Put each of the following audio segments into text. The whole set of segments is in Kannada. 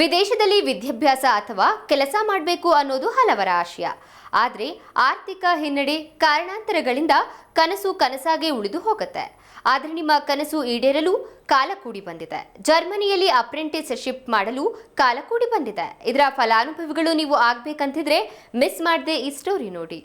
ವಿದೇಶದಲ್ಲಿ ವಿದ್ಯಾಭ್ಯಾಸ ಅಥವಾ ಕೆಲಸ ಮಾಡಬೇಕು ಅನ್ನೋದು ಹಲವರ ಆಶಯ. ಆದರೆ ಆರ್ಥಿಕ ಹಿನ್ನಡೆ ಕಾರಣಾಂತರಗಳಿಂದ ಕನಸು ಕನಸಾಗೆ ಉಳಿದು ಹೋಗುತ್ತೆ. ಆದರೆ ನಿಮ್ಮ ಕನಸು ಈಡೇರಲು ಕಾಲ ಕೂಡಿ ಬಂದಿದೆ. ಜರ್ಮನಿಯಲ್ಲಿ ಅಪ್ರೆಂಟಿಸ್ಶಿಪ್ ಮಾಡಲು ಕಾಲ ಕೂಡಿ ಬಂದಿದೆ. ಇದರ ಫಲಾನುಭವಿಗಳು ನೀವು ಆಗಬೇಕಂತಿದ್ರೆ ಮಿಸ್ ಮಾಡದೆ ಈ ಸ್ಟೋರಿ ನೋಡಿ.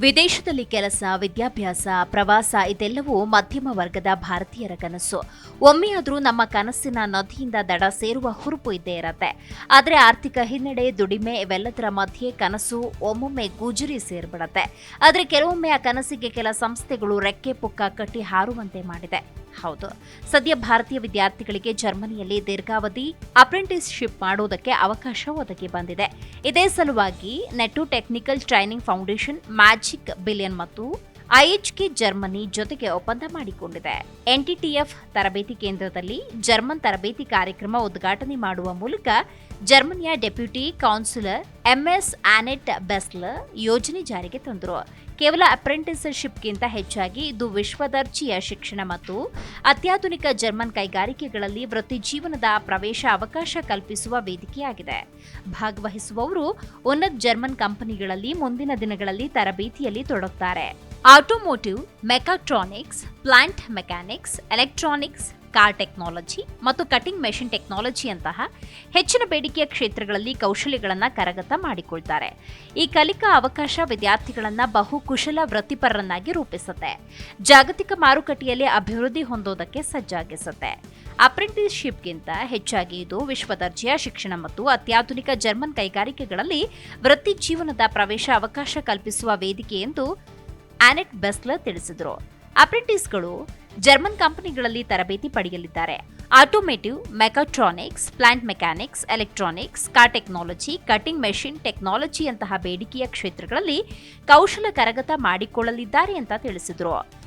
ವಿದೇಶದಲ್ಲಿ ಕೆಲಸ, ವಿದ್ಯಾಭ್ಯಾಸ, ಪ್ರವಾಸ ಇದೆಲ್ಲವೂ ಮಧ್ಯಮ ವರ್ಗದ ಭಾರತೀಯರ ಕನಸು. ಒಮ್ಮೆಯಾದರೂ ನಮ್ಮ ಕನಸಿನ ನದಿಯಿಂದ ದಡ ಸೇರುವ ಹುರುಪು ಇದ್ದೇ ಇರತ್ತೆ. ಆದರೆ ಆರ್ಥಿಕ ಹಿನ್ನಡೆ, ದುಡಿಮೆ ಇವೆಲ್ಲದರ ಮಧ್ಯೆ ಕನಸು ಒಮ್ಮೊಮ್ಮೆ ಗುಜರಿ ಸೇರ್ಬಿಡತ್ತೆ. ಆದರೆ ಕೆಲವೊಮ್ಮೆ ಆ ಕನಸಿಗೆ ಕೆಲ ಸಂಸ್ಥೆಗಳು ರೆಕ್ಕೆ ಪುಕ್ಕ ಕಟ್ಟಿ ಹಾರುವಂತೆ ಮಾಡಿದೆ. ಹೌದು. ಸದ್ಯ ಭಾರತೀಯ ವಿದ್ಯಾರ್ಥಿಗಳಿಗೆ ಜರ್ಮನಿಯಲ್ಲಿ ದೀರ್ಘಾವಧಿ ಅಪ್ರೆಂಟಿಸ್ಶಿಪ್ ಮಾಡೋದಕ್ಕೆ ಅವಕಾಶ ಒದಗಿ ಬಂದಿದೆ. ಇದೇ ಸಲುವಾಗಿ Nettur technical training foundation magic billion ಮತ್ತು ಐಎಚ್ಕೆ ಜರ್ಮನಿ ಜೊತೆಗೆ ಒಪ್ಪಂದ ಮಾಡಿಕೊಂಡಿದೆ. ಎನ್ಟಿಟಿಎಫ್ ತರಬೇತಿ ಕೇಂದ್ರದಲ್ಲಿ ಜರ್ಮನ್ ತರಬೇತಿ ಕಾರ್ಯಕ್ರಮ ಉದ್ಘಾಟನೆ ಮಾಡುವ ಮೂಲಕ ಜರ್ಮನಿಯ deputy councillor Ms Annette Bessler ಯೋಜನೆ ಜಾರಿಗೆ ತಂದರು. ಕೇವಲ ಅಪ್ರೆಂಟಿಸ್ಶಿಪ್ಗಿಂತ ಹೆಚ್ಚಾಗಿ ಇದು ವಿಶ್ವದರ್ಜೆಯ ಶಿಕ್ಷಣ ಮತ್ತು ಅತ್ಯಾಧುನಿಕ ಜರ್ಮನ್ ಕೈಗಾರಿಕೆಗಳಲ್ಲಿ ವೃತ್ತಿ ಜೀವನದ ಪ್ರವೇಶ ಅವಕಾಶ ಕಲ್ಪಿಸುವ ವೇದಿಕೆಯಾಗಿದೆ. ಭಾಗವಹಿಸುವವರು ಉನ್ನತ ಜರ್ಮನ್ ಕಂಪನಿಗಳಲ್ಲಿ ಮುಂದಿನ ದಿನಗಳಲ್ಲಿ ತರಬೇತಿಯಲ್ಲಿ ತೊಡಗುತ್ತಾರೆ automotive mechatronics plant mechanics electronics car technology ಮತ್ತು ಕಟಿಂಗ್ ಮೆಷಿನ್ ಟೆಕ್ನಾಲಜಿಯಂತಹ ಹೆಚ್ಚಿನ ಬೇಡಿಕೆಯ ಕ್ಷೇತ್ರಗಳಲ್ಲಿ ಕೌಶಲ್ಯಗಳನ್ನು ಕರಗತ ಮಾಡಿಕೊಳ್ತಾರೆ. ಈ ಕಲಿಕಾ ಅವಕಾಶ ವಿದ್ಯಾರ್ಥಿಗಳನ್ನು ಬಹು ಕುಶಲ ವೃತ್ತಿಪರರನ್ನಾಗಿ ರೂಪಿಸುತ್ತೆ. ಜಾಗತಿಕ ಮಾರುಕಟ್ಟೆಯಲ್ಲಿ ಅಭಿವೃದ್ಧಿ ಹೊಂದೋದಕ್ಕೆ ಸಜ್ಜಾಗಿಸುತ್ತೆ. ಅಪ್ರೆಂಟಿಸ್ಶಿಪ್ಗಿಂತ ಹೆಚ್ಚಾಗಿ ಇದು ವಿಶ್ವದರ್ಜೆಯ ಶಿಕ್ಷಣ ಮತ್ತು ಅತ್ಯಾಧುನಿಕ ಜರ್ಮನ್ ಕೈಗಾರಿಕೆಗಳಲ್ಲಿ ವೃತ್ತಿ ಜೀವನದ ಪ್ರವೇಶ ಅವಕಾಶ ಕಲ್ಪಿಸುವ ವೇದಿಕೆ ಎಂದು ಆನೆಟ್ ಬೆಸ್ಲರ್ ತಿಳಿಸಿದರು. ಅಪ್ರೆಂಟಿಸ್ಗಳು ಜರ್ಮನ್ ಕಂಪನಿಗಳಲ್ಲಿ ತರಬೇತಿ ಪಡೆಯಲಿದ್ದಾರೆ. Automotive mechatronics plant mechanics, electronics, car technology, cutting machine ಟೆಕ್ನಾಲಜಿಯಂತಹ ಬೇಡಿಕೆಯ ಕ್ಷೇತ್ರಗಳಲ್ಲಿ ಕೌಶಲ ಕರಗತ ಮಾಡಿಕೊಳ್ಳಲಿದ್ದಾರೆ ಅಂತ ತಿಳಿಸಿದರು.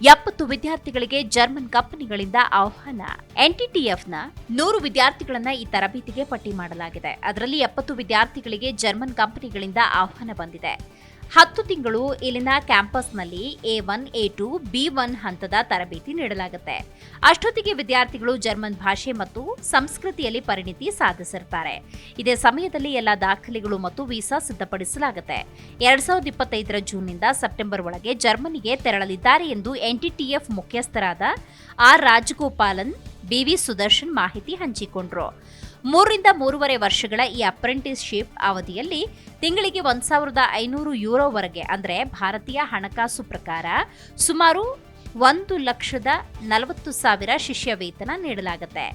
ಎಪ್ಪತ್ತು ವಿದ್ಯಾರ್ಥಿಗಳಿಗೆ ಜರ್ಮನ್ ಕಂಪನಿಗಳಿಂದ ಆಹ್ವಾನ. ಎನ್ಟಿಟಿಎಫ್ನ ನೂರು ವಿದ್ಯಾರ್ಥಿಗಳನ್ನ ಈ ತರಬೇತಿಗೆ ಪಟ್ಟಿ ಮಾಡಲಾಗಿದೆ. ಅದರಲ್ಲಿ ಎಪ್ಪತ್ತು ವಿದ್ಯಾರ್ಥಿಗಳಿಗೆ ಜರ್ಮನ್ ಕಂಪನಿಗಳಿಂದ ಆಹ್ವಾನ ಬಂದಿದೆ. ಹತ್ತು ತಿಂಗಳು ಇಲ್ಲಿನ ಕ್ಯಾಂಪಸ್ನಲ್ಲಿ A one, A two, B one ಹಂತದ ತರಬೇತಿ ನೀಡಲಾಗುತ್ತೆ. ಅಷ್ಟೊತ್ತಿಗೆ ವಿದ್ಯಾರ್ಥಿಗಳು ಜರ್ಮನ್ ಭಾಷೆ ಮತ್ತು ಸಂಸ್ಕೃತಿಯಲ್ಲಿ ಪರಿಣಿತಿ ಸಾಧಿಸಿರ್ತಾರೆ. ಇದೇ ಸಮಯದಲ್ಲಿ ಎಲ್ಲ ದಾಖಲೆಗಳು ಮತ್ತು ವೀಸಾ ಸಿದ್ಧಪಡಿಸಲಾಗುತ್ತೆ. ಎರಡ್ ಸಾವಿರದ ಇಪ್ಪತ್ತೈದರ ಜೂನ್ನಿಂದ ಸೆಪ್ಟೆಂಬರ್ ಒಳಗೆ ಜರ್ಮನಿಗೆ ತೆರಳಲಿದ್ದಾರೆ ಎಂದು ಎನ್ಟಿಟಿಎಫ್ ಮುಖ್ಯಸ್ಥರಾದ ಆರ್ ರಾಜಗೋಪಾಲನ್ ಬಿವಿ ಸುದರ್ಶನ್ ಮಾಹಿತಿ ಹಂಚಿಕೊಂಡ್ರು. ಮೂರರಿಂದ ಮೂರುವರೆ ವರ್ಷಗಳ ಈ ಅಪ್ರೆಂಟಿಸ್ಶಿಪ್ ಅವಧಿಯಲ್ಲಿ ತಿಂಗಳಿಗೆ ಒಂದು ಸಾವಿರದ ಐನೂರು ಯೂರೋವರೆಗೆ, ಅಂದರೆ ಭಾರತೀಯ ಹಣಕಾಸು ಪ್ರಕಾರ ಸುಮಾರು ಒಂದು ಲಕ್ಷದ ನಲವತ್ತು ಸಾವಿರ ಶಿಷ್ಯ ವೇತನ ನೀಡಲಾಗುತ್ತೆ.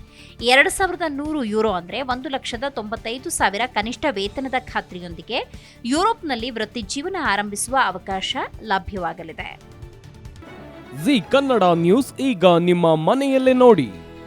ಎರಡು ಸಾವಿರದ ನೂರು ಯೂರೋ ಅಂದರೆ ಒಂದು ಲಕ್ಷದ ತೊಂಬತ್ತೈದು ಸಾವಿರ ಕನಿಷ್ಠ ವೇತನದ ಖಾತ್ರಿಯೊಂದಿಗೆ ಯುರೋಪ್ನಲ್ಲಿ ವೃತ್ತಿ ಜೀವನ ಆರಂಭಿಸುವ ಅವಕಾಶ ಲಭ್ಯವಾಗಲಿದೆ. ಜಿ ಕನ್ನಡ ನ್ಯೂಸ್, ಈಗ ನಿಮ್ಮ ಮನೆಯಲ್ಲೇ ನೋಡಿ.